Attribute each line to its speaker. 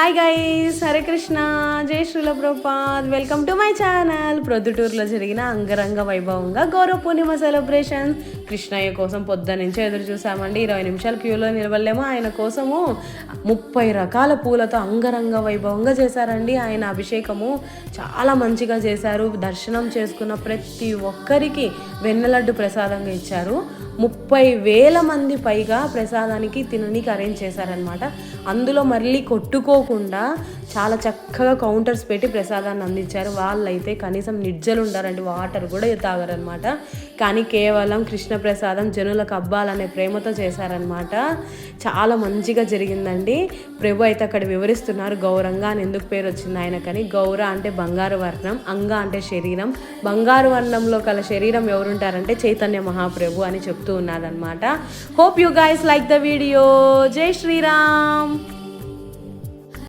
Speaker 1: Hi guys Hare Krishna జై Srila Prabhupad welcome to my channel ప్రొద్దుటూరులో జరిగిన అంగరంగ వైభవంగా గౌరవ పూర్ణిమ సెలబ్రేషన్ కృష్ణయ్య కోసం పొద్దు నుంచే ఎదురు చూసామండి. ఇరవై నిమిషాలు క్యూలో నిలబడలేము. ఆయన కోసము ముప్పై రకాల పూలతో అంగరంగ వైభవంగా చేశారండి ఆయన అభిషేకము. చాలా మంచిగా చేశారు. దర్శనం చేసుకున్న ప్రతి ఒక్కరికి వెన్నలడ్డు ప్రసాదంగా ఇచ్చారు. ముప్పై వేల మంది పైగా ప్రసాదానికి తినడానికి అరేంజ్ చేశారనమాట అందులో మళ్ళీ కొట్టుకోకుండా చాలా చక్కగా కౌంటర్స్ పెట్టి ప్రసాదాన్ని అందించారు. వాళ్ళైతే కనీసం నిడ్జలు ఉండారండి. వాటర్ కూడా తాగరనమాట కానీ కేవలం కృష్ణ ప్రసాదం జనులకు అబ్బాలనే ప్రేమతో చేశారనమాట చాలా మంచిగా జరిగిందండి. ప్రభు అయితే అక్కడ వివరిస్తున్నారు గౌరంగా అని ఎందుకు పేరు వచ్చింది ఆయనకని? గౌర అంటే బంగారు వర్ణం అంగ అంటే శరీరం. బంగారు వర్ణంలో కల శరీరం ఎవరుంటారంటే చైతన్య మహాప్రభు అని చెప్తూ ఉన్నారనమాట hope you guys like the video జై శ్రీరామ్.